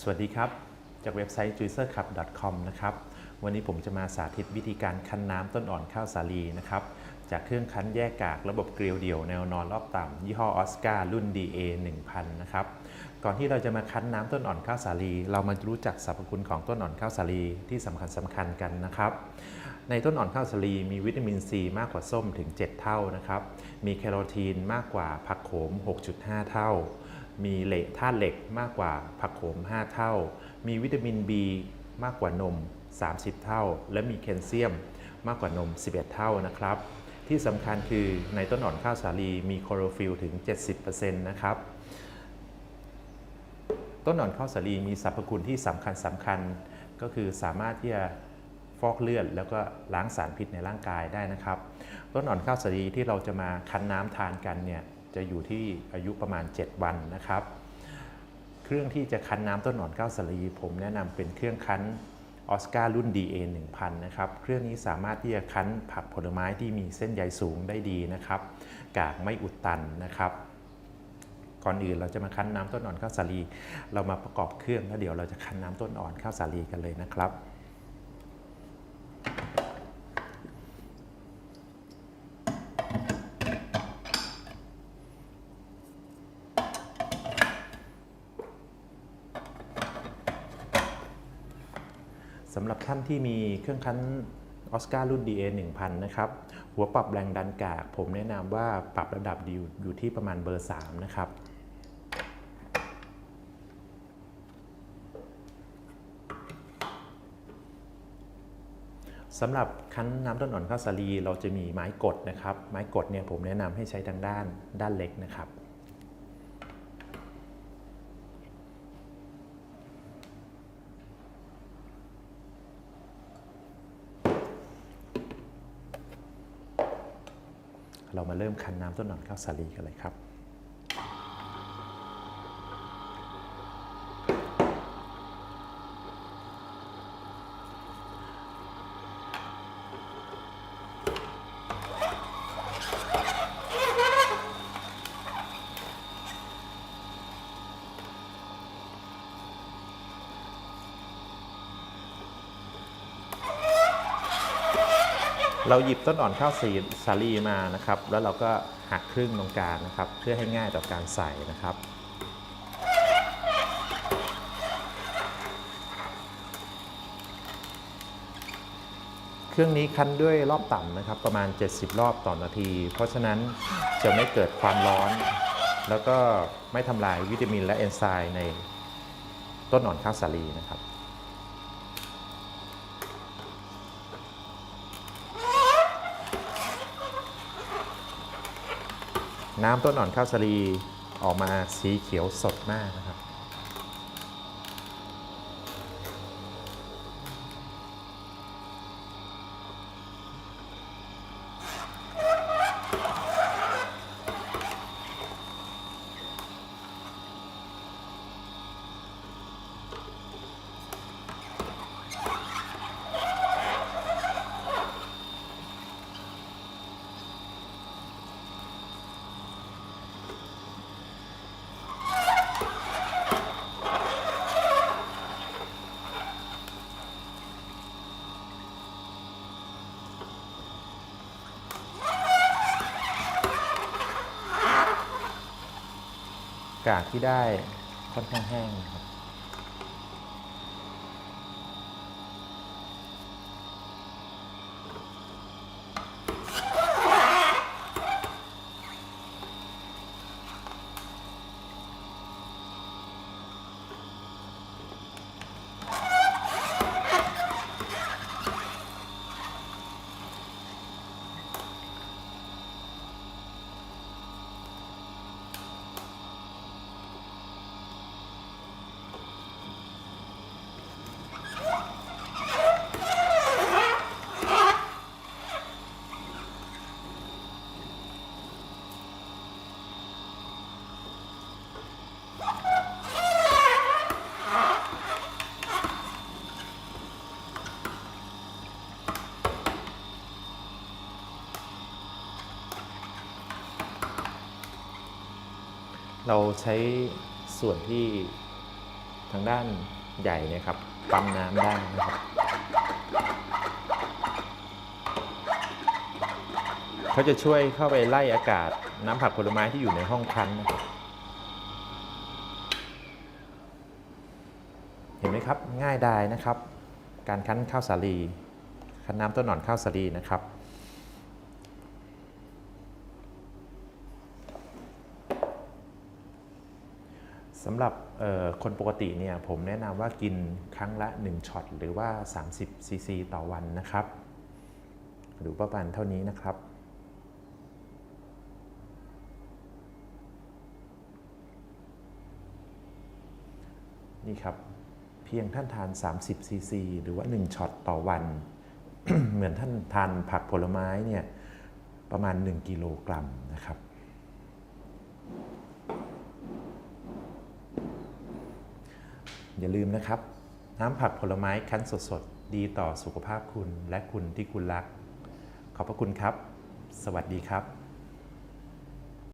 สวัสดีครับ จากเว็บไซต์ juicerclub.com นะครับ วันนี้ผมจะมาสาธิตวิธีการคั้นน้ำต้นอ่อนข้าวสาลีนะครับ จากเครื่องคั้นแยกกากระบบเกลียวเดี่ยวแนวนอนรอบต่ำยี่ห้อออสการ์รุ่น DA 1000 นะครับ ก่อนที่เราจะมาคั้นน้ำต้นอ่อนข้าวสาลี เรามารู้จักสรรพคุณของต้นอ่อนข้าวสาลีที่สำคัญสำคัญกันนะครับ ในต้นอ่อนข้าวสาลีมีวิตามินซีมากกว่าส้มถึง 7 เท่านะครับ มีแคโรทีนมากกว่าผักโขม 6.5 เท่า มีเหล็กธาตุเหล็กมากกว่าผักโขม 5 เท่า มีวิตามิน B มากกว่านม 30 เท่า และมีแคลเซียมมากกว่านม 11 เท่านะครับ ที่สำคัญคือในต้นอ่อนข้าวสาลีมีโคโรฟิลถึง 70%นะครับต้นอ่อนข้าวสาลีมีสรรพคุณที่สำคัญสำคัญก็คือสามารถที่จะฟอกเลือดแล้วก็ล้างสารพิษในร่างกายได้นะครับ ต้นอ่อนข้าวสาลีที่เราจะมาคั้นน้ำทานกันเนี่ย จะอยู่ที่อายุประมาณ 7 วันนะครับ เครื่องที่จะคั้นน้ำต้นอ่อนข้าวสาลีผมแนะนำเป็นเครื่องคั้นออสการ์รุ่น DA 1000 นะครับ เครื่องนี้สามารถที่จะคั้นผักผลไม้ที่มีเส้นใยสูงได้ดีนะครับ กากไม่อุดตันนะครับ ก่อนอื่นเราจะมาคั้นน้ำต้นอ่อนข้าวสาลี เรามาประกอบเครื่องแล้วเดี๋ยวเราจะคั้นน้ำต้นอ่อนข้าวสาลีกันเลยนะครับ สำหรับท่านที่มีเครื่องคั้นออสการ์รุ่น DA 1000 นะครับ หัวปรับแรงดันกาก ผมแนะนำว่าปรับระดับอยู่อยู่ที่ประมาณเบอร์ 3 นะครับสำหรับคั้นน้ำต้นอ่อนข้าวสาลีเราจะมีไม้กดนะครับ ไม้กดเนี่ยผมแนะนำให้ใช้ทางด้านด้านเล็กนะครับ เรามาเริ่มคั้นน้ำต้นหนอนข้าวสาลีกันเลยครับ เราหยิบต้นอ่อนข้าวสีสาลีมานะครับ แล้วเราก็หักครึ่งตรงกลางนะครับ เพื่อให้ง่ายต่อการใส่นะครับ เครื่องนี้คั้นด้วยรอบต่ำนะครับ ประมาณ 70 รอบต่อนาที เพราะฉะนั้นจะไม่เกิดความร้อน แล้วก็ไม่ทำลายวิตามินและเอนไซม์ในต้นอ่อนข้าวสาลีนะครับ น้ำต้นอ่อนข้าวสาลีออกมาสีเขียวสดมากนะครับ กากที่ได้ค่อนข้างแห้งครับ เราใช้ส่วนที่ทางด้านใหญ่เนี่ยครับปั๊มน้ำได้นะครับเขาจะช่วยเข้าไปไล่อากาศน้ำผักผลไม้ที่อยู่ในห้องคั้นนะครับเห็นไหมครับง่ายดายนะครับ การคั้นข้าวสาลีคั้นน้ำต้นหนอนข้าวสาลีนะครับ สำหรับคนปกติเนี่ยผมแนะนำว่ากินครั้งละ 1ช็อตหรือว่า 30ซีซีต่อวันนะครับ หรือประมาณเท่านี้นะครับ นี่ครับ เพียงท่านทาน 30ซีซีหรือว่า 1ช็อตต่อวัน เหมือนท่านทานผักผลไม้เนี่ยประมาณ 1 กิโลกรัมนะครับ อย่าลืมนะครับ น้ำผักผลไม้คั้นสดๆ ดีต่อสุขภาพคุณและคุณที่คุณรัก ขอบพระคุณครับ สวัสดีครับ